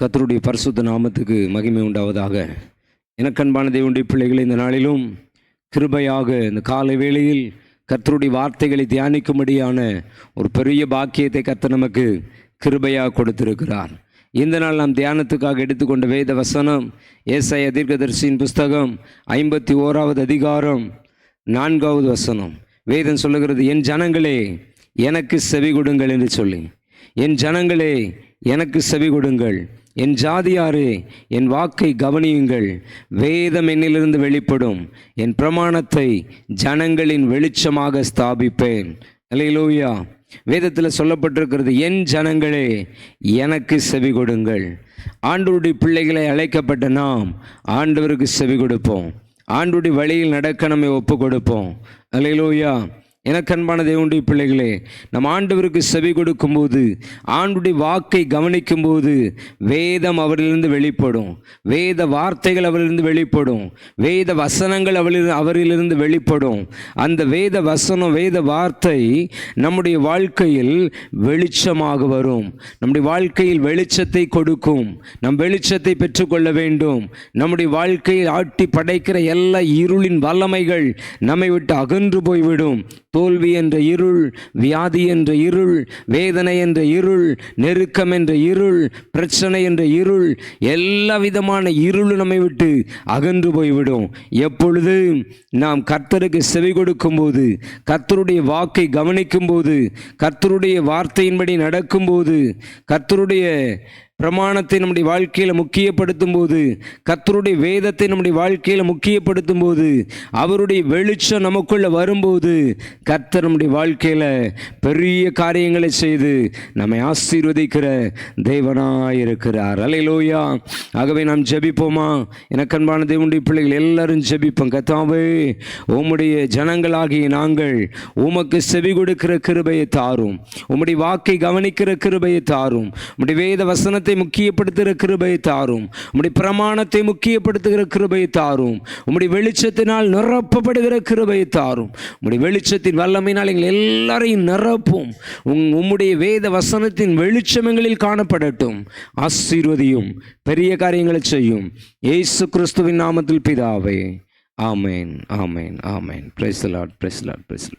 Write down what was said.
கத்தருடைய பரிசுத்த நாமத்துக்கு மகிமை உண்டாவதாக. எனக்கன்பான தேவனுடைய பிள்ளைகளை இந்த நாளிலும் கிருபையாக இந்த காலை வேளையில் கர்த்தருடைய வார்த்தைகளை தியானிக்கும்படியான ஒரு பெரிய பாக்கியத்தை கர்த்தர் நமக்கு கிருபையாக கொடுத்திருக்கிறார். இந்த நாள் நாம் தியானத்துக்காக எடுத்துக்கொண்ட வேத வசனம் ஏசாய தீர்க்கதரிசியின் புஸ்தகம் ஐம்பத்தி ஓராவது அதிகாரம் நான்காவது வசனம். வேதம் சொல்லுகிறது என் ஜனங்களே எனக்கு செவி கொடுங்கள் என்று சொல்லி. என் ஜனங்களே எனக்கு செவி கொடுங்கள். என் ஜாதியாரே என் வாக்கை கவனியுங்கள். வேதம் என்னிலிருந்து வெளிப்படும். என் பிரமாணத்தை ஜனங்களின் வெளிச்சமாக ஸ்தாபிப்பேன். அல்லேலூயா வேதத்தில் சொல்லப்பட்டிருக்கிறது என் ஜனங்களே எனக்கு செவி கொடுங்கள். ஆண்டவருடைய பிள்ளைகளை அழைக்கப்பட்ட நாம் ஆண்டவருக்கு செவி கொடுப்போம். ஆண்டுடைய வழியில் நடக்க நம்ம ஒப்பு கொடுப்போம். அலையிலோயா எனக்கன்பான தேவனுடைய பிள்ளைகளே நம் ஆண்டவருக்கு செவி கொடுக்கும்போது ஆண்டுடைய வாக்கை கவனிக்கும்போது வேதம் அவரிலிருந்து வெளிப்படும். வேத வார்த்தைகள் அவரிலிருந்து வெளிப்படும். வேத வசனங்கள் அவரில் அவரிலிருந்து வெளிப்படும். அந்த வேத வசனம் வேத வார்த்தை நம்முடைய வாழ்க்கையில் வெளிச்சமாக வரும். நம்முடைய வாழ்க்கையில் வெளிச்சத்தை கொடுக்கும். நம் வெளிச்சத்தை பெற்றுக்கொள்ள வேண்டும். நம்முடைய வாழ்க்கையில் ஆட்டி படைக்கிற எல்லா இருளின் வல்லமைகள் நம்மை விட்டு அகன்று போய்விடும். தோல்வி என்ற இருள் வியாதி என்ற இருள் வேதனை என்ற இருள் நெருக்கம் என்ற இருள் பிரச்சனை என்ற இருள் எல்லா விதமான இருள் நம்மை விட்டு அகன்று போய்விடும். எப்பொழுது நாம் கர்த்தருக்கு செவி கொடுக்கும்போது கர்த்தருடைய வாக்கை கவனிக்கும் போது கர்த்தருடைய வார்த்தையின்படி நடக்கும்போது கர்த்தருடைய பிரமாணத்தை நம்முடைய வாழ்க்கையில் முக்கியப்படுத்தும் போது கத்தருடைய வேதத்தை நம்முடைய வாழ்க்கையில் முக்கியப்படுத்தும் போது அவருடைய வெளிச்சம் நமக்குள்ளே வரும்போது கர்த்தர் நம்முடைய வாழ்க்கையில் பெரிய காரியங்களை செய்து நம்மை ஆசீர்வதிக்கிற தேவனாக இருக்கிறார். அலையிலோயா ஆகவே நாம் ஜெபிப்போமா? எனக்கு அன்பான தேவனுடைய பிள்ளைகள் எல்லாரும் ஜெபிப்போம். கத்தாவே உம்முடைய ஜனங்களாகிய நாங்கள் உமக்கு செவி கொடுக்கிற கிருபையை தாரும். உம்முடைய வாக்கை கவனிக்கிற கிருபையை தாரும். உம்முடைய வேத வசனத்தை முக்கியப்படுத்துகிற கிருபையை தாரும். உம்முடைய பிரமாணத்தை முக்கியப்படுத்துகிற கிருபையை தாரும். உம்முடைய வெளிச்சத்தினால் நிரப்பப்படுகிற கிருபையை தாரும். உம்முடைய வெளிச்சத்தின் வல்லமையினால் எங்கள் எல்லாரையும் நிரப்பும். உம் உம்முடைய வேத வசனத்தின் வெளிச்சம் எங்களில் காணப்படட்டும். ஆசீர்வதியும் பெரிய காரியங்களை செய்யும். இயேசு கிறிஸ்துவின் நாமத்தில் பிதாவே. ஆமேன் ஆமேன் ஆமேன். Praise Lord praise Lord praise